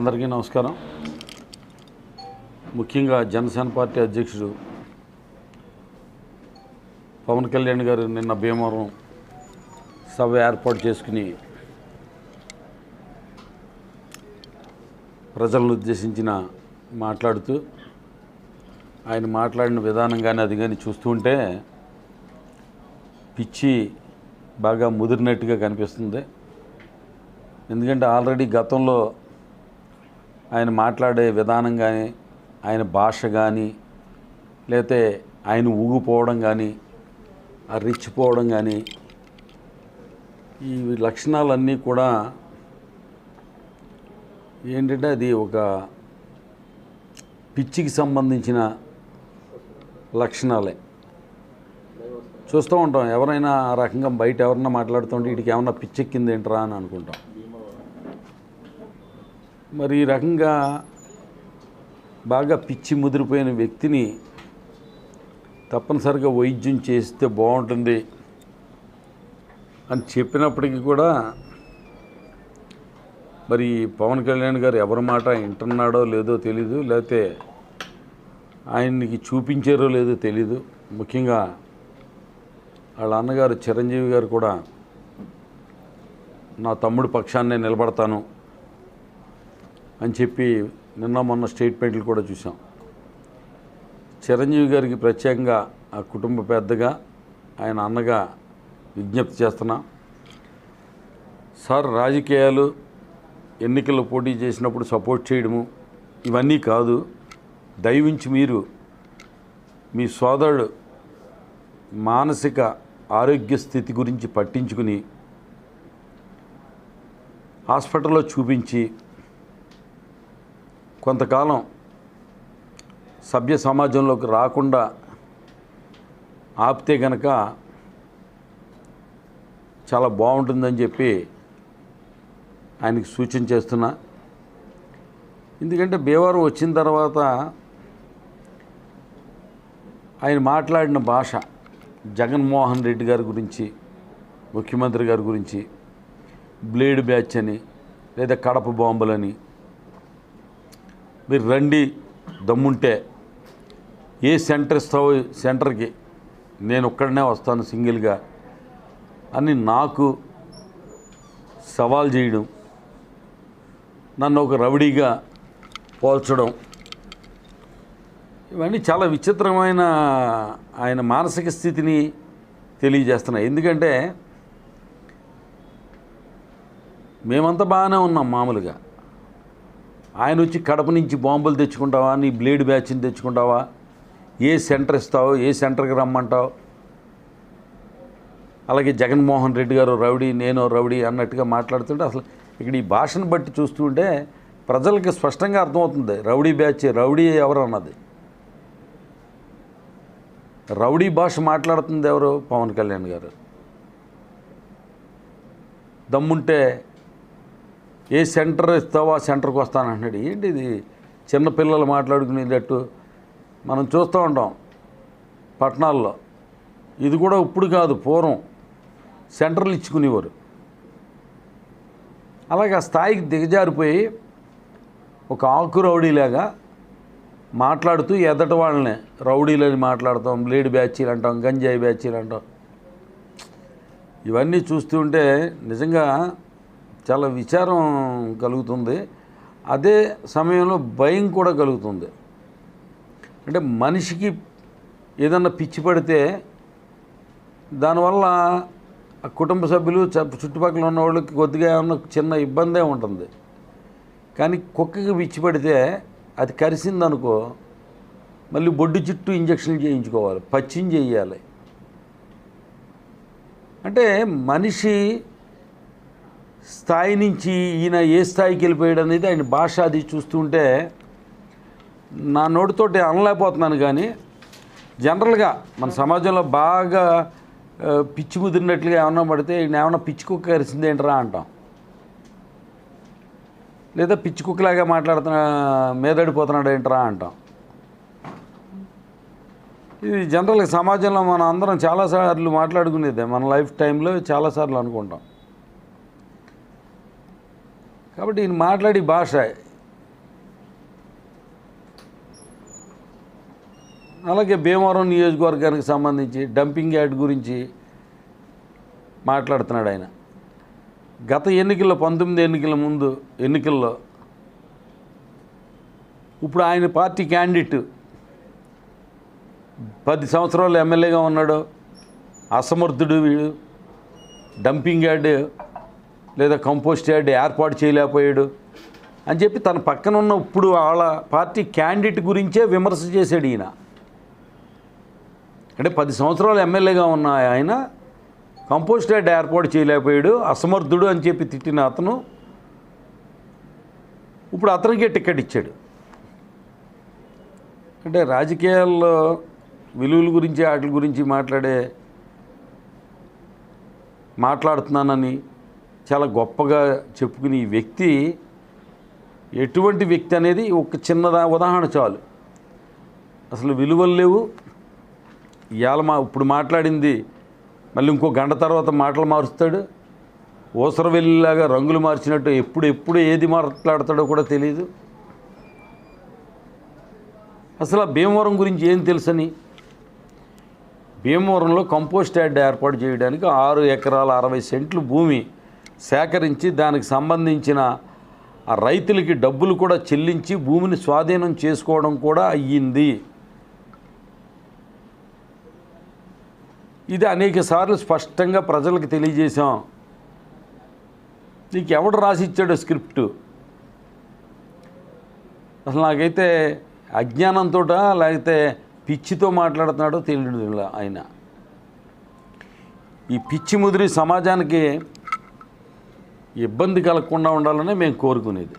అందరికీ నమస్కారం. ముఖ్యంగా జనసేన పార్టీ అధ్యక్షుడు పవన్ కళ్యాణ్ గారు నిన్న భీమవరం సభ ఏర్పాటు చేసుకుని ప్రజలను ఉద్దేశించిన మాట్లాడుతూ ఆయన మాట్లాడిన విధానం కానీ అది కానీ చూస్తుంటే పిచ్చి బాగా ముదిరినట్టుగా కనిపిస్తుంది. ఎందుకంటే ఆల్రెడీ గతంలో ఆయన మాట్లాడే విధానం కానీ ఆయన భాష కానీ లేతే ఆయన ఊగిపోవడం కానీ ఆ రిచ్చిపోవడం కానీ ఈ లక్షణాలన్నీ కూడా ఏంటంటే అది ఒక పిచ్చికి సంబంధించిన లక్షణాలే. చూస్తూ ఉంటాం ఎవరైనా ఆ రకంగా బయట ఎవరైనా మాట్లాడుతుంటే వీటికి ఏమన్నా పిచ్చెక్కింది ఏంట్రా అని అనుకుంటాం. మరి ఈ రకంగా బాగా పిచ్చి ముదిరిపోయిన వ్యక్తిని తప్పనిసరిగా వైద్యం చేస్తే బాగుంటుంది అని చెప్పినప్పటికీ కూడా మరి పవన్ కళ్యాణ్ గారు ఎవరి మాట వింటున్నాడో లేదో తెలీదు లేకపోతే ఆయనకి చూపించారో లేదో తెలీదు. ముఖ్యంగా వాళ్ళ అన్నగారు చిరంజీవి గారు కూడా నా తమ్ముడు పక్షాన్నే నిలబడతాను అని చెప్పి నిన్న మొన్న స్టేట్మెంట్లు కూడా చూసాం చిరంజీవి గారికి ప్రత్యేకంగా ఆ కుటుంబ పెద్దగా ఆయన అన్నగా విజ్ఞప్తి చేస్తున్నా. సార్ రాజకీయాలు ఎన్నికల్లో పోటీ చేసినప్పుడు సపోర్ట్ చేయడము ఇవన్నీ కాదు. దయవించి మీరు మీ సోదరుడు మానసిక ఆరోగ్య స్థితి గురించి పట్టించుకుని హాస్పిటల్లో చూపించి కొంతకాలం సభ్య సమాజంలోకి రాకుండా ఆపితే గనక చాలా బాగుంటుందని చెప్పి ఆయనకి సూచన చేస్తున్నా. ఎందుకంటే భీవారం వచ్చిన తర్వాత ఆయన మాట్లాడిన భాష జగన్మోహన్ రెడ్డి గారి గురించి ముఖ్యమంత్రి గారి గురించి బ్లేడ్ బ్యాచ్ అని లేదా కడప బాంబులని మీరు రండి దమ్ముంటే. ఏ సెంటర్ ఇస్తావో సెంటర్కి నేను ఒక్కడనే వస్తాను సింగిల్గా. అని నాకు సవాల్ చేయడం నన్ను ఒక రౌడీగా పోల్చడం ఇవన్నీ చాలా విచిత్రమైన ఆయన మానసిక స్థితిని తెలియజేస్తున్నాయి. ఎందుకంటే మేమంతా బాగానే ఉన్నాం మామూలుగా. ఆయన వచ్చి కడప నుంచి బాంబులు తెచ్చుకుంటావా? నీ బ్లేడ్ బ్యాచ్ని తెచ్చుకుంటావా? ఏ సెంటర్ ఇస్తావో ఏ సెంటర్కి రమ్మంటావు? అలాగే జగన్మోహన్ రెడ్డి గారు రౌడీ నేను రౌడీ అన్నట్టుగా మాట్లాడుతుంటే అసలు ఇక్కడ ఈ భాషను బట్టి చూస్తుంటే ప్రజలకి స్పష్టంగా అర్థమవుతుంది. రౌడీ బ్యాచ్ రౌడీ ఎవరు అన్నది. రౌడీ భాష మాట్లాడుతుంది ఎవరు? పవన్ కళ్యాణ్ గారు. దమ్ముంటే ఏ సెంటర్ ఇస్తావో ఆ సెంటర్కి వస్తానంటున్నాడు. ఏంటి ఇది చిన్నపిల్లలు మాట్లాడుకునేటట్టు మనం చూస్తూ ఉంటాం పట్టణాల్లో. ఇది కూడా ఇప్పుడు కాదు పూర్వం. సెంటర్లు ఇచ్చుకునేవారు. అలాగే ఆ స్థాయికి దిగజారిపోయి ఒక ఆకు రౌడీలాగా మాట్లాడుతూ ఎదట వాళ్ళని రౌడీలని మాట్లాడతాం లేడీ బ్యాచీలు అంటాం గంజాయి బ్యాచీలు అంటాం. ఇవన్నీ చూస్తుంటే నిజంగా చాలా విచారం కలుగుతుంది. అదే సమయంలో భయం కూడా కలుగుతుంది. అంటే మనిషికి ఏదన్నా పిచ్చి పడితే దానివల్ల ఆ కుటుంబ సభ్యులు చ- చుట్టుపక్కల ఉన్న వాళ్ళకి కొద్దిగా ఏమన్నా చిన్న ఇబ్బందే ఉంటుంది. కానీ కుక్కకి పిచ్చి పడితే అది కరిసిందనుకో మళ్ళీ బొడ్డు చుట్టూ ఇంజక్షన్లు చేయించుకోవాలి. పచ్చిం చేయాలి. అంటే మనిషి స్థాయి నుంచి ఈయన ఏ స్థాయికి వెళ్ళిపోయాడు అనేది ఆయన భాష అది చూస్తుంటే నా నోటితోటి అనలేకపోతున్నాను కానీ జనరల్గా మన సమాజంలో బాగా పిచ్చి ముదిరినట్లుగా ఏమన్నా పడితే ఈయన ఏమన్నా పిచ్చి కుక్క కరిసిందేంట్రా అంటాం. లేదా పిచ్చి కుక్కలాగా మాట్లాడుతున్నా మీదడిపోతున్నాడు ఏంట్రా అంటాం. ఇది జనరల్గా సమాజంలో మనం అందరం చాలాసార్లు మాట్లాడుకునేదే మన లైఫ్ టైంలో చాలాసార్లు అనుకుంటాం. కాబట్టి ఈయన మాట్లాడి భాష. అలాగే భీమవరం నియోజకవర్గానికి సంబంధించి డంపింగ్ యార్డ్ గురించి మాట్లాడుతున్నాడు ఆయన. గత ఎన్నికల్లో పంతొమ్మిది ఎన్నికల ముందు ఎన్నికల్లో ఇప్పుడు ఆయన పార్టీ క్యాండిడేట్. పది సంవత్సరాలు ఎమ్మెల్యేగా ఉన్నాడు. అసమర్థుడు వీడు. డంపింగ్ యార్డు లేదా కంపోస్ట్ యార్డ్ ఏర్పాటు చేయలేకపోయాడు అని చెప్పి తన పక్కన ఉన్న ఇప్పుడు వాళ్ళ పార్టీ క్యాండిడేట్ గురించే విమర్శ చేశాడు ఈయన. అంటే పది సంవత్సరాలు ఎమ్మెల్యేగా ఉన్న ఆయన కంపోస్ట్ యార్డ్ ఏర్పాటు చేయలేకపోయాడు అసమర్థుడు అని చెప్పి తిట్టిన అతను ఇప్పుడు అతనికే టికెట్ ఇచ్చాడు. అంటే రాజకీయాల్లో విలువల గురించి వాటి గురించి మాట్లాడే మాట్లాడుతున్నానని చాలా గొప్పగా చెప్పుకునే ఈ వ్యక్తి ఎటువంటి వ్యక్తి అనేది ఒక చిన్న ఉదాహరణ చాలు. అసలు విలువలు లేవు. ఇవాళ మా ఇప్పుడు మాట్లాడింది మళ్ళీ ఇంకో గంట తర్వాత మాటలు మారుస్తాడు. ఊసర వెళ్ళిలాగా రంగులు మార్చినట్టు ఎప్పుడు ఎప్పుడు ఏది మాట్లాడతాడో కూడా తెలియదు అసలు ఆ భీమవరం గురించి ఏం తెలుసని? భీమవరంలో కంపోస్ట్ యార్డ్ ఏర్పాటు చేయడానికి ఆరు ఎకరాల అరవై సెంట్లు భూమి సేకరించి దానికి సంబంధించిన రైతులకి డబ్బులు కూడా చెల్లించి భూమిని స్వాధీనం చేసుకోవడం కూడా అయ్యింది. ఇది అనేక సార్లు స్పష్టంగా ప్రజలకు తెలియజేశాం. నీకు ఎవడు రాసి స్క్రిప్ట్? అసలు నాకైతే అజ్ఞానంతో లేకపోతే పిచ్చితో మాట్లాడుతున్నాడో తెలియదు ఇలా ఆయన. ఈ పిచ్చి ముదిరి సమాజానికి ఇబ్బంది కలగకుండా ఉండాలని మేము కోరుకునేది.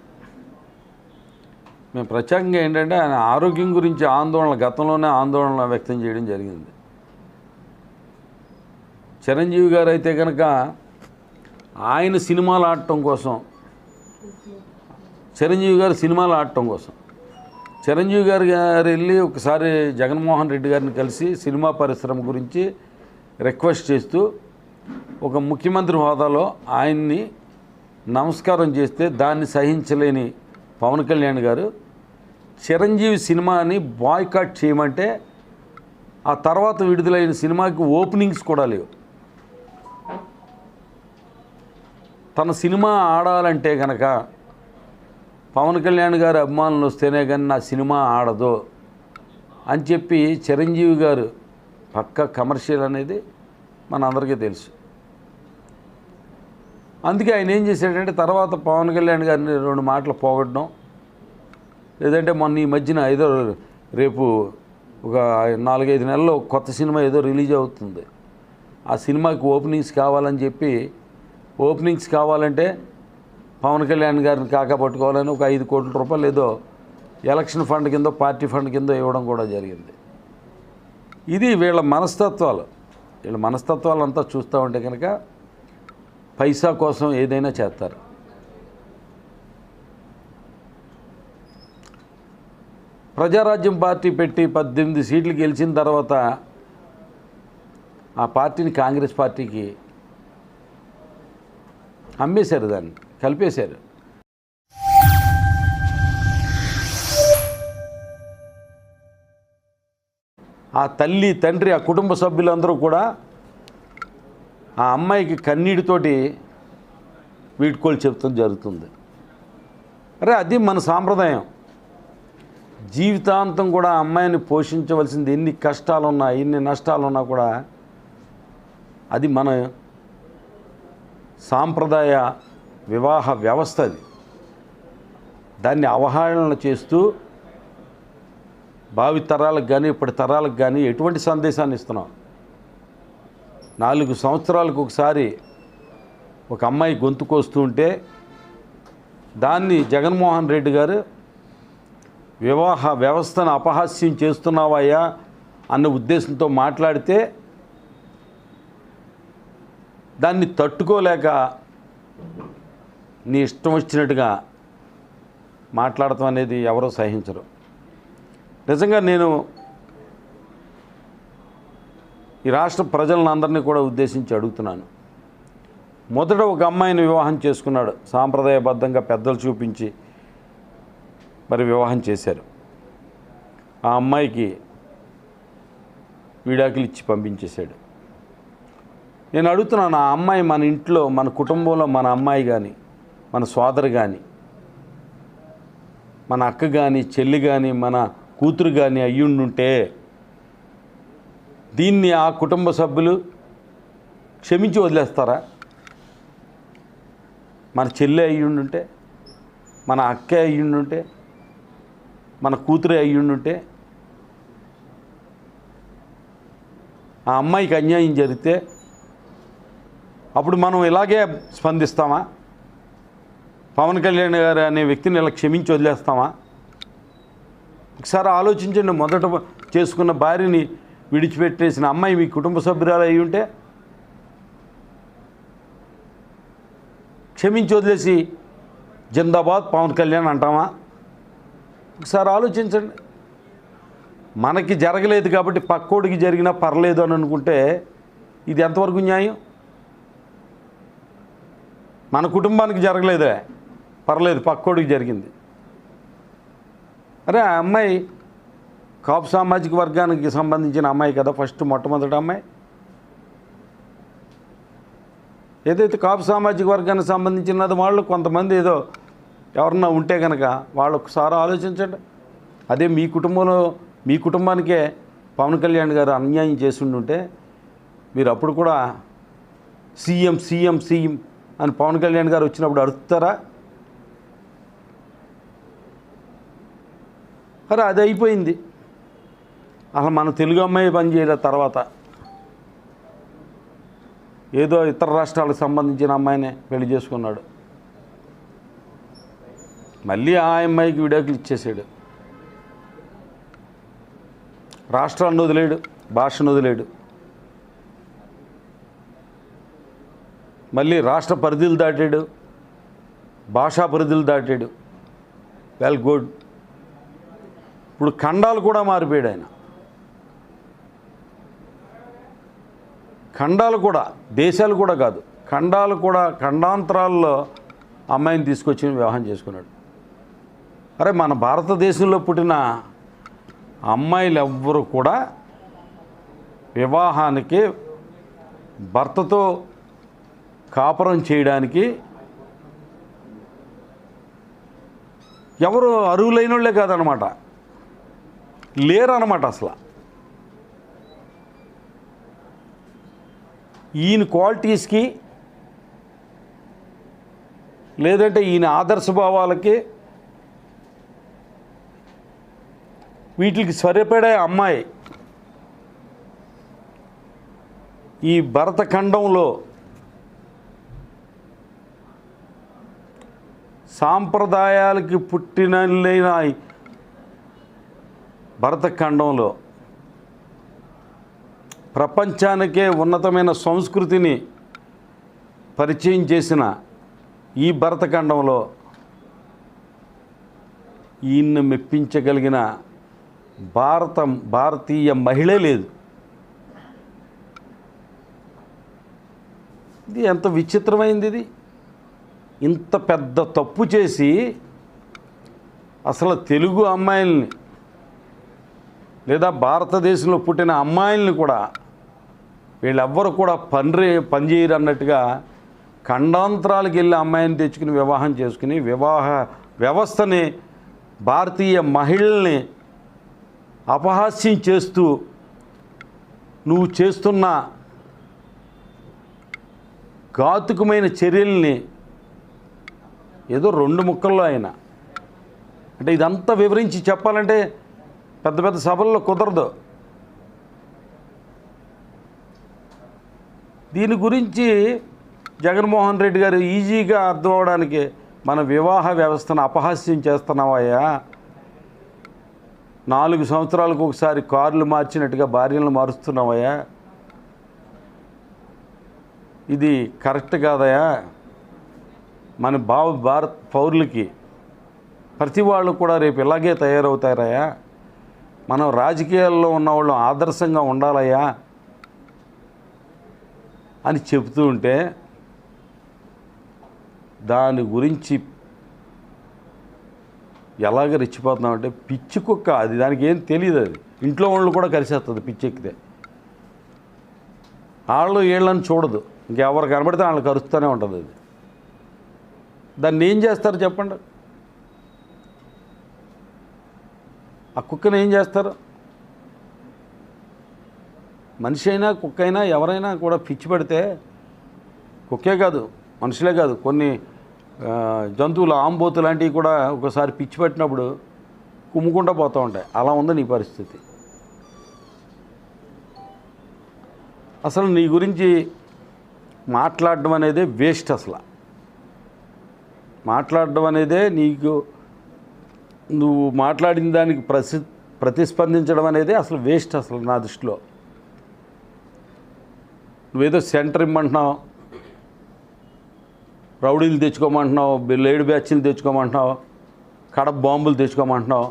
మేము ప్రత్యేకంగా ఏంటంటే ఆయన ఆరోగ్యం గురించి ఆందోళన గతంలోనే ఆందోళన వ్యక్తం చేయడం జరిగింది. చిరంజీవి గారు అయితే కనుక ఆయన సినిమాలు ఆడటం కోసం చిరంజీవి గారు సినిమాలు ఆడటం కోసం చిరంజీవి గారు గారు వెళ్ళి ఒకసారి జగన్మోహన్ రెడ్డి గారిని కలిసి సినిమా పరిశ్రమ గురించి రిక్వెస్ట్ చేస్తూ ఒక ముఖ్యమంత్రి హోదాలో ఆయన్ని నమస్కారం చేస్తే దాన్ని సహించలేని పవన్ కళ్యాణ్ గారు. చిరంజీవి సినిమాని బాయ్కాట్ చేయమంటే ఆ తర్వాత విడుదలైన సినిమాకి ఓపెనింగ్స్ కూడా లేవు. తన సినిమా ఆడాలంటే కనుక పవన్ కళ్యాణ్ గారి అభిమానులు వస్తేనే కానీ నా సినిమా ఆడదు అని చెప్పి చిరంజీవి గారు పక్క కమర్షియల్ అనేది మన అందరికీ తెలుసు. అందుకే ఆయన ఏం చేశాడంటే తర్వాత పవన్ కళ్యాణ్ గారిని రెండు మాటలు పోగొట్టడం. లేదంటే మొన్న ఈ మధ్యన ఏదో రేపు ఒక నాలుగైదు నెలల్లో కొత్త సినిమా ఏదో రిలీజ్ అవుతుంది. ఆ సినిమాకి ఓపెనింగ్స్ కావాలని చెప్పి ఓపెనింగ్స్ కావాలంటే పవన్ కళ్యాణ్ గారిని కాకపట్టుకోవాలని ఒక ఐదు కోట్ల రూపాయలు ఏదో ఎలక్షన్ ఫండ్ కింద పార్టీ ఫండ్ కింద ఇవ్వడం కూడా జరిగింది. ఇది వీళ్ళ మనస్తత్వాలు. వీళ్ళ మనస్తత్వాలు అంతా చూస్తూ ఉంటే కనుక పైసా కోసం ఏదైనా చేస్తారు. ప్రజారాజ్యం పార్టీ పెట్టి పద్దెనిమిది సీట్లు గెలిచిన తర్వాత ఆ పార్టీని కాంగ్రెస్ పార్టీకి అమ్మేశారు దాన్ని కలిపేశారు. ఆ తల్లి తండ్రి ఆ కుటుంబ సభ్యులందరూ కూడా ఆ అమ్మాయికి కన్నీటితోటి వీడ్కోలు చెప్తాం జరుగుతుంది. అరే అది మన సాంప్రదాయం. జీవితాంతం కూడా అమ్మాయిని పోషించవలసింది ఎన్ని కష్టాలున్నా ఎన్ని నష్టాలున్నా కూడా అది మన సాంప్రదాయ వివాహ వ్యవస్థ అది. దాన్ని అవహేళన చేస్తూ భావి తరాలకు కానీ ఇప్పటి తరాలకు కానీ ఎటువంటి సందేశాన్ని ఇస్తున్నాం? నాలుగు సంవత్సరాలకు ఒకసారి ఒక అమ్మాయి గొంతుకొస్తూ ఉంటే దాన్ని జగన్మోహన్ రెడ్డి గారు వివాహ వ్యవస్థను అపహాస్యం చేస్తున్నావయ్యా అన్న ఉద్దేశంతో మాట్లాడితే దాన్ని తట్టుకోలేక నీ ఇష్టం వచ్చినట్టుగా మాట్లాడటం అనేది ఎవరో సహించరు. నిజంగా నేను ఈ రాష్ట్ర ప్రజలందరినీ కూడా ఉద్దేశించి అడుగుతున్నాను. మొదట ఒక అమ్మాయిని వివాహం చేసుకున్నాడు. సాంప్రదాయబద్ధంగా పెద్దలు చూపించి మరి వివాహం చేశారు. ఆ అమ్మాయికి విడాకులు ఇచ్చి పంపించేశాడు. నేను అడుగుతున్నాను ఆ అమ్మాయి మన ఇంట్లో మన కుటుంబంలో మన అమ్మాయి కానీ మన సోదరు కానీ మన అక్క కానీ చెల్లి కానీ మన కూతురు కానీ అయ్యుండుంటే దీన్ని ఆ కుటుంబ సభ్యులు క్షమించి వదిలేస్తారా? మన చెల్లి అయ్యుండుంటే మన అక్క అయ్యుండుంటే మన కూతురే అయ్యుండుంటే ఆ అమ్మాయికి అన్యాయం జరిగితే అప్పుడు మనం ఇలాగే స్పందిస్తామా? పవన్ కళ్యాణ్ గారు అనే వ్యక్తిని ఇలా క్షమించి వదిలేస్తామా? ఒకసారి ఆలోచించండి. మొదట చేసుకున్న భార్యని విడిచిపెట్టేసిన అమ్మాయి మీ కుటుంబ సభ్యురాలు అయి ఉంటే క్షమించి వదిలేసి జిందాబాద్ పవన్ కళ్యాణ్ అంటామా ఒకసారి ఆలోచించండి. మనకి జరగలేదు కాబట్టి పక్కోడికి జరిగినా పర్లేదు అని అనుకుంటే ఇది ఎంతవరకు న్యాయం? మన కుటుంబానికి జరగలేదే. పర్లేదు పక్కోడికి జరిగింది. అరే ఆ అమ్మాయి కాపు సామాజిక వర్గానికి సంబంధించిన అమ్మాయి కదా ఫస్ట్ మొట్టమొదటి అమ్మాయి. ఏదైతే కాపు సామాజిక వర్గానికి సంబంధించినది వాళ్ళు కొంతమంది ఏదో ఎవరన్నా ఉంటే కనుక వాళ్ళు ఒకసారి ఆలోచించండి. అదే మీ కుటుంబంలో మీ కుటుంబానికే పవన్ కళ్యాణ్ గారు అన్యాయం చేసిండుంటే మీరు అప్పుడు కూడా సీఎం సీఎం సీఎం అని పవన్ కళ్యాణ్ గారు వచ్చినప్పుడు అడుగుతారా? అరే అది అయిపోయింది. అసలు మన తెలుగు అమ్మాయి పని తర్వాత. ఏదో ఇతర రాష్ట్రాలకు సంబంధించిన అమ్మాయినే పెళ్ళి చేసుకున్నాడు. మళ్ళీ ఆ అమ్మాయికి విడాకులు ఇచ్చేసాడు. రాష్ట్రాన్ని వదిలేడు భాషను వదిలేడు. మళ్ళీ రాష్ట్ర పరిధులు దాటాడు భాషా పరిధులు దాటాడు. Well good. ఇప్పుడు ఖండాలు కూడా మారిపోయాడు ఆయన. ఖండాలు కూడా దేశాలు కూడా కాదు. ఖండాలు కూడా ఖండాంతరాల్లో అమ్మాయిని తీసుకొచ్చి వివాహం చేసుకున్నాడు. అరే మన భారతదేశంలో పుట్టిన అమ్మాయిలు ఎవ్వరు కూడా వివాహానికి భర్తతో కాపురం చేయడానికి ఎవరు అరువులైన వాళ్ళే కాదనమాట. లేరు అనమాట అసలు. ఈయన క్వాలిటీస్కి లేదంటే ఈయన ఆదర్శ భావాలకి వీటికి సరిపడే అమ్మాయి ఈ భరతఖండంలో సాంప్రదాయాలకి పుట్టినలైన ఈ భరతఖండంలో ప్రపంచానికే ఉన్నతమైన సంస్కృతిని పరిచయం చేసిన ఈ భరతఖండంలో ఈయన్ని మెప్పించగలిగిన భారత భారతీయ మహిళ లేదు. ఇది ఎంత విచిత్రమైంది ఇది. ఇంత పెద్ద తప్పు చేసి అసలు తెలుగు అమ్మాయిల్ని లేదా భారతదేశంలో పుట్టిన అమ్మాయిల్ని కూడా వీళ్ళెవ్వరు కూడా పని పనిచేయరు అన్నట్టుగా ఖండాంతరాలకు వెళ్ళి అమ్మాయిని తెచ్చుకుని వివాహం చేసుకుని వివాహ వ్యవస్థని భారతీయ మహిళల్ని అపహాస్యం చేస్తూ నువ్వు చేస్తున్న ఘాతుకమైన చర్యల్ని ఏదో రెండు ముక్కల్లో ఆయన అంటే ఇదంతా వివరించి చెప్పాలంటే పెద్ద పెద్ద సభల్లో కుదరదు. దీని గురించి జగన్మోహన్ రెడ్డి గారు ఈజీగా అర్థం అవడానికి మన వివాహ వ్యవస్థను అపహాస్యం చేస్తున్నావయ్యా. నాలుగు సంవత్సరాలకు ఒకసారి కార్లు మార్చినట్టుగా భార్యలను మారుస్తున్నావయ్యా. ఇది కరెక్ట్ కాదయా మన భావ భారత్ పౌరులకి ప్రతి వాళ్ళు కూడా రేపు ఇలాగే తయారవుతారయ్యా. మనం రాజకీయాల్లో ఉన్న వాళ్ళు ఆదర్శంగా ఉండాలయ్యా. అని చెబుతూ ఉంటే దాని గురించి ఎలాగ రెచ్చిపోతున్నామంటే పిచ్చి కుక్క అది దానికి ఏం తెలియదు అది. ఇంట్లో వాళ్ళు కూడా కలిసేస్తుంది పిచ్చెక్కితే వాళ్ళు వీళ్ళని చూడదు. ఇంకెవరు కనబడితే వాళ్ళని కరుస్తూనే ఉంటుంది అది. దాన్ని ఏం చేస్తారు చెప్పండి? ఆ కుక్కని ఏం చేస్తారు? మనిషి అయినా కుక్క అయినా ఎవరైనా కూడా పిచ్చి పడితే కుక్కే కాదు మనుషులే కాదు. కొన్ని జంతువులు ఆంబోతు లాంటివి కూడా ఒకసారి పిచ్చి పెట్టినప్పుడు కుమ్ముకుంటూ పోతూ ఉంటాయి. అలా ఉంది నీ పరిస్థితి. అసలు నీ గురించి మాట్లాడడం అనేది వేస్ట్ అసలు. మాట్లాడడం అనేదే నీకు నువ్వు మాట్లాడిన దానికి ప్రసి ప్రతిస్పందించడం అనేది అసలు వేస్ట్ అసలు నా దృష్టిలో. నువ్వేదో సెంటర్ ఇమ్మంటున్నావు. రౌడీలు తెచ్చుకోమంటున్నావు లేడు బ్యాచ్లు తెచ్చుకోమంటున్నావు కడప బాంబులు తెచ్చుకోమంటున్నావు.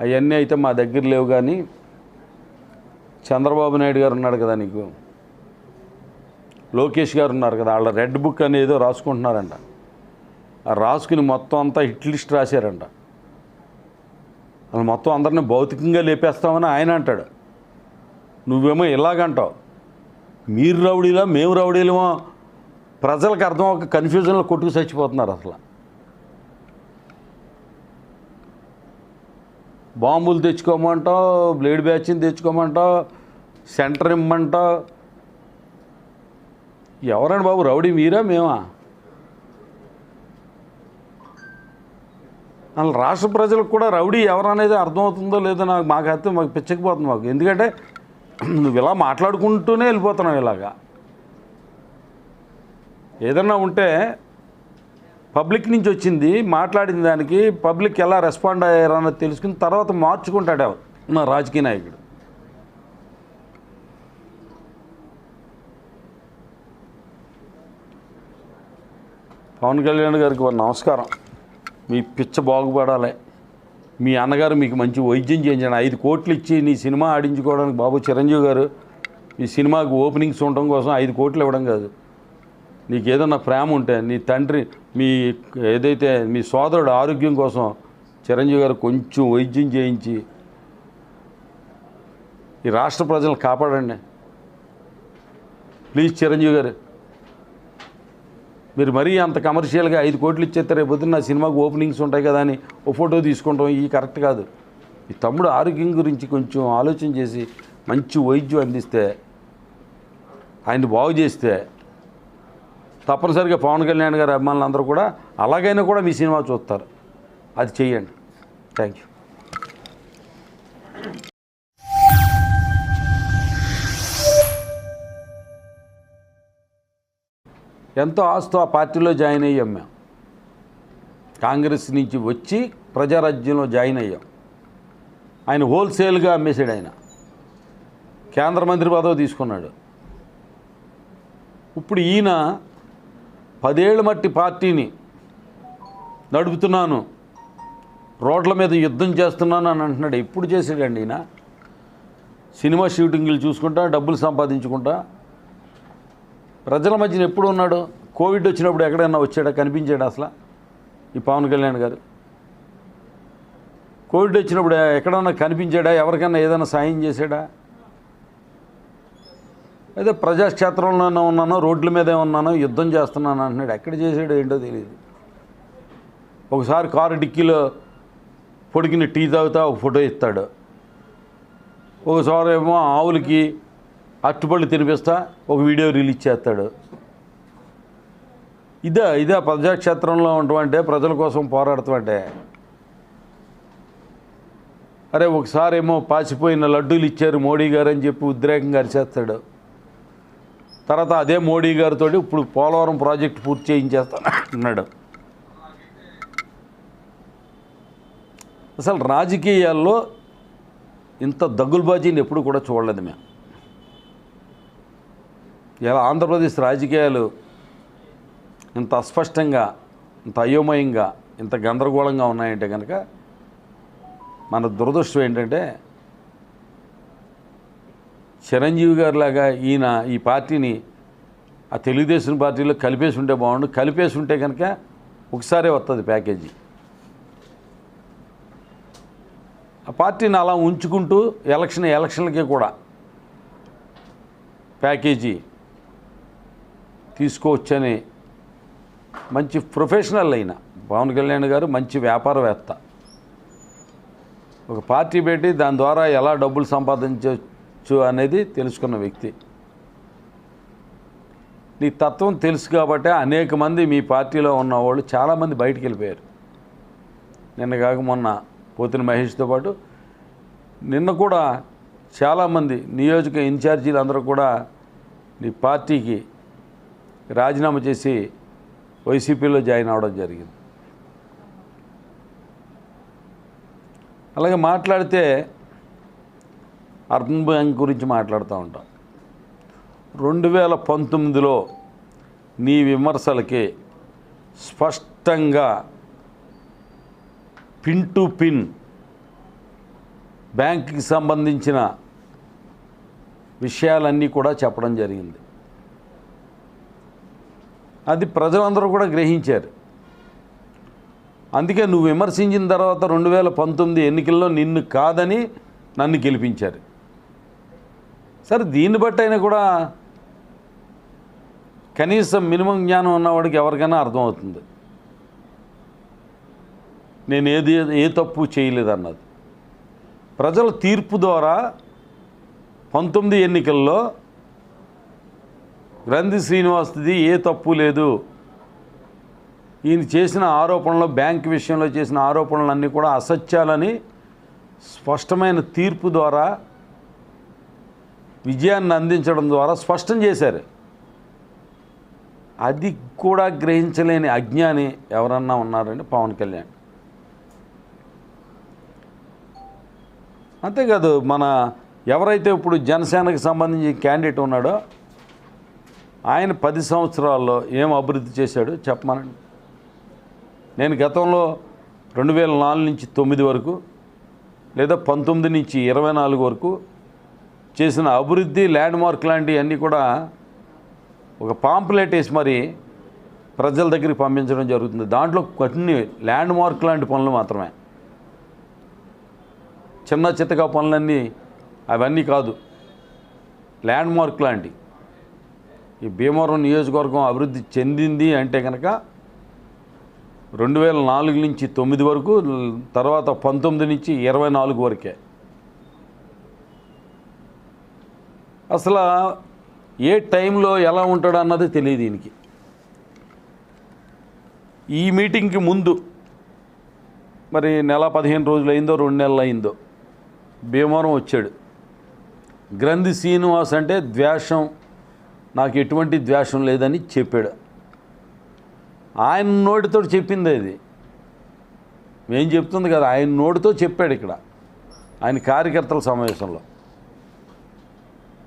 అవన్నీ అయితే మా దగ్గర లేవు కానీ చంద్రబాబు నాయుడు గారు ఉన్నాడు కదా నీకు. లోకేష్ గారు ఉన్నారు కదా వాళ్ళ రెడ్ బుక్ అనేది ఏదో రాసుకుంటున్నారంట. రాసుకుని మొత్తం అంతా హిట్ లిస్ట్ రాశారంట. వాళ్ళు మొత్తం అందరిని భౌతికంగా లేపేస్తామని ఆయన అంటాడు. నువ్వేమో ఇలాగంటావు. మీరు రౌడీలా మేము రౌడీలమో? ప్రజలకు అర్థం ఒక కన్ఫ్యూజన్లో కొట్టుకు చచ్చిపోతున్నారు అసలు. బాంబులు తెచ్చుకోమంటావు బ్లేడ్ బ్యాచ్ని తెచ్చుకోమంటావు సెంటర్ ఇమ్మంటావు ఎవరండి బాబు రౌడీ మీరా మేమా? అసలు రాష్ట్ర ప్రజలకు కూడా రౌడీ ఎవరనేది అర్థమవుతుందో లేదో నాకు మాకు అయితే మాకు పిచ్చకపోతుంది మాకు. ఎందుకంటే నువ్వు ఇలా మాట్లాడుకుంటూనే వెళ్ళిపోతున్నావు ఇలాగా. ఏదన్నా ఉంటే పబ్లిక్ నుంచి వచ్చింది మాట్లాడిన దానికి పబ్లిక్ ఎలా రెస్పాండ్ అయ్యారన్నది తెలుసుకుని తర్వాత మార్చుకుంటాడు ఎవరు? నా రాజకీయ నాయకుడు. పవన్ కళ్యాణ్ గారికి నమస్కారం. మీ పిచ్చ బాగుపడాలి. మీ అన్నగారు మీకు మంచి వైద్యం చేయించండి. ఐదు కోట్లు ఇచ్చి నీ సినిమా ఆడించుకోవడానికి బాబు చిరంజీవి గారు మీ సినిమాకి ఓపెనింగ్స్ ఉండడం కోసం ఐదు కోట్లు ఇవ్వడం కాదు. నీకు ఏదన్నా ప్రేమ ఉంటే నీ తండ్రి మీ ఏదైతే మీ సోదరుడు ఆరోగ్యం కోసం చిరంజీవి గారు కొంచెం వైద్యం చేయించి ఈ రాష్ట్ర ప్రజలను కాపాడండి. ప్లీజ్ చిరంజీవి గారు. మీరు మరీ అంత కమర్షియల్గా ఐదు కోట్లు ఇచ్చేస్తే రేపు పొద్దున్న నా సినిమాకు ఓపెనింగ్స్ ఉంటాయి కదా అని ఓ ఫోటో తీసుకుంటాం ఇది కరెక్ట్ కాదు. ఈ తమ్ముడు ఆరోగ్యం గురించి కొంచెం ఆలోచన చేసి మంచి వైద్యం అందిస్తే ఆయన్ని బాగు చేస్తే తప్పనిసరిగా పవన్ కళ్యాణ్ గారి అభిమానులు అందరూ కూడా అలాగైనా కూడా మీ సినిమా చూస్తారు. అది చేయండి. థ్యాంక్ యూ ఎంతో ఆస్తో ఆ పార్టీలో జాయిన్ అయ్యాం మేము. కాంగ్రెస్ నుంచి వచ్చి ప్రజారాజ్యంలో జాయిన్ అయ్యాం. ఆయన హోల్సేల్గా అమ్మేశాడు ఆయన. కేంద్ర మంత్రి పదవి తీసుకున్నాడు. ఇప్పుడు ఈయన పదేళ్ళ మట్టి పార్టీని నడుపుతున్నాను రోడ్ల మీద యుద్ధం చేస్తున్నాను అని అంటున్నాడు. ఎప్పుడు చేసాడండి ఈయన? సినిమా షూటింగ్లు చూసుకుంటా డబ్బులు సంపాదించుకుంటా ప్రజల మధ్యన ఎప్పుడు ఉన్నాడు? కోవిడ్ వచ్చినప్పుడు ఎక్కడైనా వచ్చాడా? కనిపించాడా అసలు? ఈ పవన్ కళ్యాణ్ గారు. కోవిడ్ వచ్చినప్పుడు ఎక్కడన్నా కనిపించాడా? ఎవరికైనా ఏదైనా సాయం చేశాడా? అయితే ప్రజాక్షేత్రంలోనే ఉన్నాను రోడ్ల మీదే ఉన్నాను యుద్ధం చేస్తున్నాను అంటున్నాడు. ఎక్కడ చేసాడు ఏంటో తెలియదు ఒకసారి కారు డిక్కీలో పొడికిన టీ తాగుతా ఒక ఫోటో ఇస్తాడు. ఒకసారి ఏమో ఆవులకి అట్టుపళ్ళు తినిపిస్తా ఒక వీడియో రిలీజ్ చేస్తాడు. ఇదే ఇదే ప్రజాక్షేత్రంలో ఉంటామంటే ప్రజల కోసం పోరాడతామంటే అరే ఒకసారి ఏమో పాసిపోయిన లడ్డూలు ఇచ్చారు మోడీ గారు అని చెప్పి ఉద్రేకంగా అరిచేస్తాడు. తర్వాత అదే మోడీ గారితో ఇప్పుడు పోలవరం ప్రాజెక్ట్ పూర్తి చేయించేస్తాను అన్నాడు అసలు రాజకీయాల్లో ఇంత దగ్గులబాజీని ఎప్పుడు కూడా చూడలేదు మేము. ఇలా ఆంధ్రప్రదేశ్ రాజకీయాలు ఇంత అస్పష్టంగా ఇంత అయోమయంగా ఇంత గందరగోళంగా ఉన్నాయంటే కనుక మన దురదృష్టం ఏంటంటే చిరంజీవి గారిలాగా ఈయన ఈ పార్టీని ఆ తెలుగుదేశం పార్టీలో కలిపేసి ఉంటే బాగుండు. కలిపేసి ఉంటే కనుక ఒకసారే వస్తుంది ప్యాకేజీ. ఆ పార్టీని అలా ఉంచుకుంటూ ఎలక్షన్ ఎలక్షన్లకి కూడా ప్యాకేజీ తీసుకోవచ్చని మంచి ప్రొఫెషనల్ అయిన పవన్ కళ్యాణ్ గారు మంచి వ్యాపారవేత్త. ఒక పార్టీ పెట్టి దాని ద్వారా ఎలా డబ్బులు సంపాదించవచ్చు అనేది తెలుసుకున్న వ్యక్తి. నీ తత్వం తెలుసు కాబట్టి అనేక మంది మీ పార్టీలో ఉన్న వాళ్ళు చాలామంది బయటికి వెళ్ళిపోయారు. నిన్న కాక మొన్న పోతిన మహేష్తో పాటు నిన్న కూడా చాలామంది నియోజక ఇన్ఛార్జీలు అందరూ కూడా నీ పార్టీకి రాజీనామా చేసి వైసీపీలో జాయిన్ అవ్వడం జరిగింది. అలాగే మాట్లాడితే అర్బన్ బ్యాంక్ గురించి మాట్లాడుతూ ఉంటాం. రెండు వేల పంతొమ్మిదిలో నీ విమర్శలకి స్పష్టంగా పిన్ టు పిన్ బ్యాంక్కి సంబంధించిన విషయాలన్నీ కూడా చెప్పడం జరిగింది. అది ప్రజలందరూ కూడా గ్రహించారు. అందుకే నువ్వు విమర్శించిన తర్వాత రెండు వేల పంతొమ్మిది ఎన్నికల్లో నిన్ను కాదని నన్ను గెలిపించారు. సరే దీన్ని బట్టి అయినా కూడా కనీసం మినిమం జ్ఞానం ఉన్నవాడికి ఎవరికైనా అర్థమవుతుంది. నేను ఏది ఏ తప్పు చేయలేదన్నది. ప్రజల తీర్పు ద్వారా పంతొమ్మిది ఎన్నికల్లో గ్రంథి శ్రీనివాస్ది ఏ తప్పు లేదు. ఈయన చేసిన ఆరోపణలు బ్యాంక్ విషయంలో చేసిన ఆరోపణలన్నీ కూడా అసత్యాలని స్పష్టమైన తీర్పు ద్వారా విజయాన్ని అందించడం ద్వారా స్పష్టం చేశారు. అది కూడా గ్రహించలేని అజ్ఞాని ఎవరన్నా ఉన్నారండి? పవన్ కళ్యాణ్. అంతేకాదు మన ఎవరైతే ఇప్పుడు జనసేనకు సంబంధించి క్యాండిడేట్ ఉన్నాడో ఆయన పది సంవత్సరాల్లో ఏం అభివృద్ధి చేశాడు చెప్పమనండి. నేను గతంలో రెండు వేల నాలుగు నుంచి తొమ్మిది వరకు లేదా పంతొమ్మిది నుంచి ఇరవై నాలుగు వరకు చేసిన అభివృద్ధి ల్యాండ్ మార్క్ లాంటివన్నీ కూడా ఒక పాంప్లెట్ వేసి మరి ప్రజల దగ్గరికి పంపించడం జరుగుతుంది. దాంట్లో కొన్ని ల్యాండ్ మార్క్ లాంటి పనులు మాత్రమే. చిన్న చిత్తగా పనులన్నీ అవన్నీ కాదు. ల్యాండ్ మార్క్ లాంటివి. ఈ భీమవరం నియోజకవర్గం అభివృద్ధి చెందింది అంటే కనుక రెండు వేల నాలుగు నుంచి తొమ్మిది వరకు తర్వాత పంతొమ్మిది నుంచి ఇరవై నాలుగు వరకే. అసలు ఏ టైంలో ఎలా ఉంటాడు అన్నది తెలియదు దీనికి. ఈ మీటింగ్కి ముందు మరి నెల పదిహేను రోజులు అయిందో రెండు నెలలు అయిందో భీమవరం వచ్చాడు. గ్రంథి శ్రీనివాస్ అంటే ద్వేషం నాకు ఎటువంటి ద్వేషం లేదని చెప్పాడు. ఆయన నోటితో చెప్పింది అది. మేం చెప్తుంది కదా ఆయన నోటితో చెప్పాడు ఇక్కడ ఆయన కార్యకర్తల సమావేశంలో.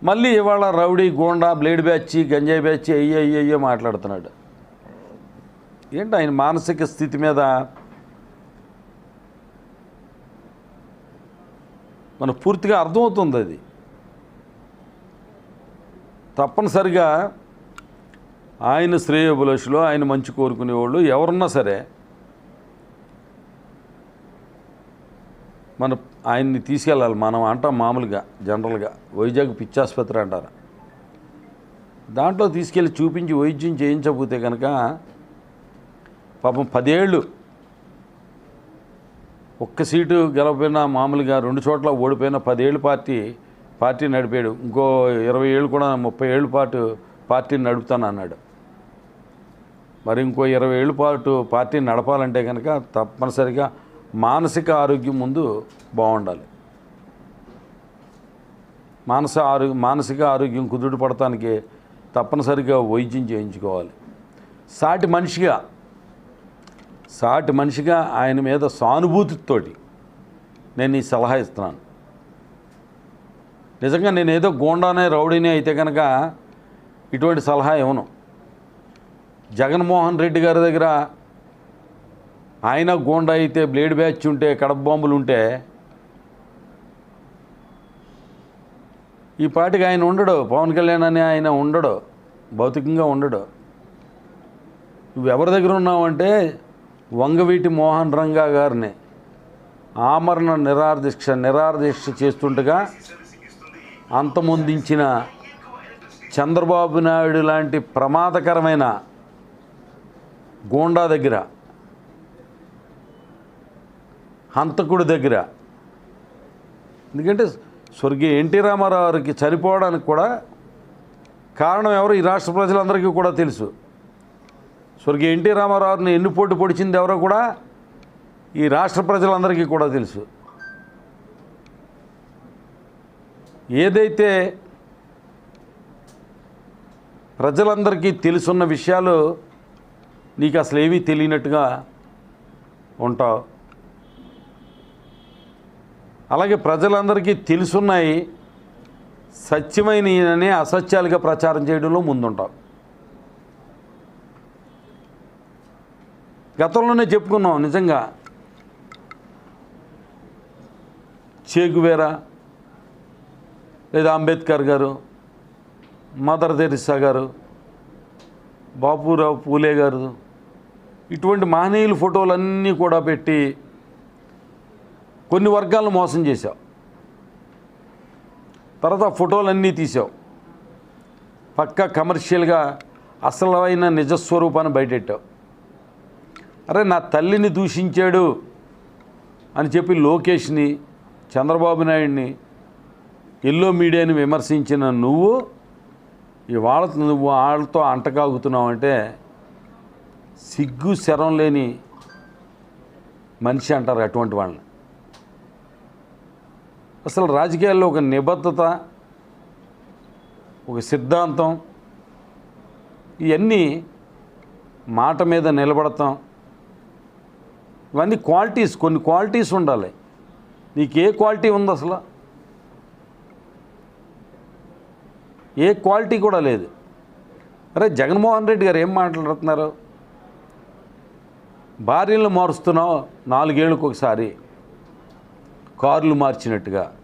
మళ్ళీ ఇవాళ రౌడీ గోండా బ్లేడ్ బ్యాచ్ గంజాయి బ్యాచ్ అయ్యే అయ్యే అయ్యే మాట్లాడుతున్నాడు. ఏంటి ఆయన మానసిక స్థితి మీద మనకు పూర్తిగా అర్థమవుతుంది అది. తప్పనిసరిగా ఆయన శ్రేయోభిలాషులు ఆయన మంచి కోరుకునేవాళ్ళు ఎవరున్నా సరే మన ఆయన్ని తీసుకెళ్ళాలి. మనం అంటాం మామూలుగా జనరల్గా. వైజాగ్ పిచ్చాసుపత్రి అంటారు. దాంట్లో తీసుకెళ్ళి చూపించి వైద్యం చేయించకపోతే కనుక పాపం పదేళ్ళు ఒక్క సీటు గెలవపోయినా మామూలుగా రెండు చోట్ల ఓడిపోయిన పదేళ్ళు పార్టీ పార్టీ నడిపాడు. ఇంకో ఇరవై ఏళ్ళు కూడా ముప్పై ఏళ్ళ పాటు పార్టీని నడుపుతాను అన్నాడు. మరి ఇంకో ఇరవై ఏళ్ళ పాటు పార్టీని నడపాలంటే కనుక తప్పనిసరిగా మానసిక ఆరోగ్యం ముందు బాగుండాలి. మానస ఆరోగ్యం మానసిక ఆరోగ్యం కుదుట పడటానికి తప్పనిసరిగా వైద్యం చేయించుకోవాలి. సాటి మనిషిగా సాటి మనిషిగా ఆయన మీద సానుభూతితోటి నేను ఈ సలహా ఇస్తున్నాను. నిజంగా నేను ఏదో గోండానే రౌడీనే అయితే కనుక ఇటువంటి సలహా ఇవ్వను. జగన్మోహన్ రెడ్డి గారి దగ్గర ఆయన గోండా అయితే బ్లేడ్ బ్యాచ్ ఉంటే కడప బాంబులు ఉంటే ఈ పాటికి ఆయన ఉండడు. పవన్ కళ్యాణ్ అని ఆయన ఉండడు. భౌతికంగా ఉండడు. నువ్వు ఎవరి దగ్గర ఉన్నావంటే వంగవీటి మోహన్ రంగా గారిని ఆమరణ నిరాదీక్ష నిరాదీక్ష చేస్తుండగా అంతమొందించిన చంద్రబాబు నాయుడు లాంటి ప్రమాదకరమైన గోండా దగ్గర హంతకుడి దగ్గర. ఎందుకంటే స్వర్గీయ ఎన్టీ రామారావు గారికి చనిపోవడానికి కూడా కారణం ఎవరు? ఈ రాష్ట్ర ప్రజలందరికీ కూడా తెలుసు. స్వర్గీయ ఎన్టీ రామారావుని ఎన్ని పోటీ పొడిచింది ఎవరో కూడా? ఈ రాష్ట్ర ప్రజలందరికీ కూడా తెలుసు. ఏదైతే ప్రజలందరికీ తెలుసున్న విషయాలు నీకు అసలు ఏమీ తెలియనట్టుగా ఉంటావు? అలాగే ప్రజలందరికీ తెలుసున్నాయి సత్యమైనని అసత్యాలుగా ప్రచారం చేయడంలో ముందుంటావు. గతంలోనే చెప్పుకున్నాం నిజంగా. చేగువేరా లేదా అంబేద్కర్ గారు మదర్ తెరిసా గారు బాపురావు పూలే గారు ఇటువంటి మహనీయుల ఫోటోలన్నీ కూడా పెట్టి కొన్ని వర్గాలను మోసం చేశావు. తర్వాత ఫోటోలన్నీ తీసావు పక్క కమర్షియల్గా అసలైన నిజస్వరూపాన్ని బయటెట్టావు. అరే నా తల్లిని దూషించాడు అని చెప్పి లోకేష్ని చంద్రబాబు నాయుడిని ఎల్లో మీడియాని విమర్శించిన నువ్వు ఇవాళ నువ్వు వాళ్ళతో అంటకాగుతున్నావు అంటే సిగ్గు శరం లేని మనిషి అంటారు అటువంటి వాళ్ళని. అసలు రాజకీయాల్లో ఒక నిబద్ధత ఒక సిద్ధాంతం ఇవన్నీ మాట మీద నిలబడతాం. ఇవన్నీ క్వాలిటీస్ కొన్ని క్వాలిటీస్ ఉండాలి. నీకు ఏ క్వాలిటీ ఉంది అసలు ఏ క్వాలిటీ కూడా లేదు. అరే జగన్మోహన్ రెడ్డి గారు ఏం మాట్లాడుతున్నారు? భార్యలు మారుస్తున్నావు నాలుగేళ్ళకు ఒకసారి. కార్లు మార్చినట్టుగా.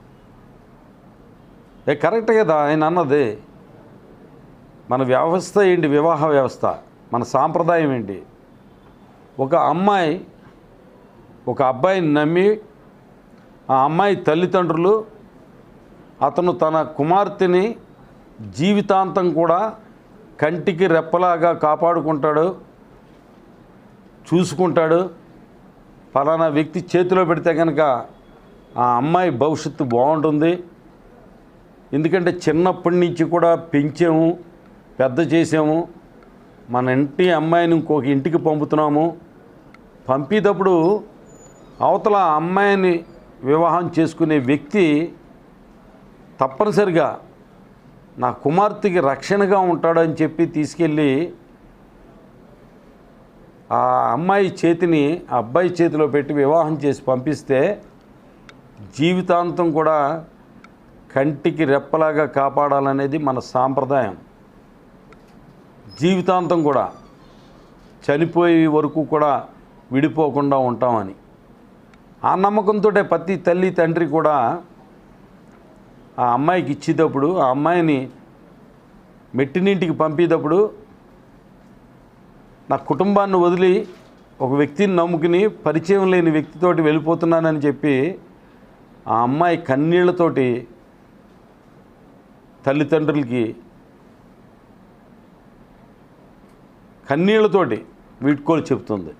ఏ కరెక్ట్ కదా ఆయన అన్నది. మన వ్యవస్థ ఏంటి? వివాహ వ్యవస్థ. మన సాంప్రదాయం ఏంటి? ఒక అమ్మాయి ఒక అబ్బాయిని నమ్మి ఆ అమ్మాయి తల్లిదండ్రులు అతను తన కుమార్తెని జీవితాంతం కూడా కంటికి రెప్పలాగా కాపాడుకుంటాడు చూసుకుంటాడు. ఫలానా వ్యక్తి చేతిలో పెడితే కనుక ఆ అమ్మాయి భవిష్యత్తు బాగుంటుంది. ఎందుకంటే చిన్నప్పటి నుంచి కూడా పెంచాము పెద్ద చేసాము మన ఇంటి అమ్మాయిని ఇంకొక ఇంటికి పంపుతున్నాము. పంపేటప్పుడు అవతల అమ్మాయిని వివాహం చేసుకునే వ్యక్తి తప్పనిసరిగా నా కుమార్తెకి రక్షణగా ఉంటాడని చెప్పి తీసుకెళ్ళి ఆ అమ్మాయి చేతిని ఆ అబ్బాయి చేతిలో పెట్టి వివాహం చేసి పంపిస్తే జీవితాంతం కూడా కంటికి రెప్పలాగా కాపాడాలనేది మన సాంప్రదాయం. జీవితాంతం కూడా చనిపోయే వరకు కూడా విడిపోకుండా ఉంటామని. ఆ నమ్మకంతో ప్రతి తల్లి తండ్రి కూడా ఆ అమ్మాయికి ఇచ్చేటప్పుడు ఆ అమ్మాయిని మెట్టినింటికి పంపేటప్పుడు నా కుటుంబాన్ని వదిలి ఒక వ్యక్తిని నమ్ముకుని పరిచయం లేని వ్యక్తితోటి వెళ్ళిపోతున్నానని చెప్పి ఆ అమ్మాయి కన్నీళ్ళతోటి తల్లిదండ్రులకి కన్నీళ్ళతోటి వీడ్కోలు చెప్తుంది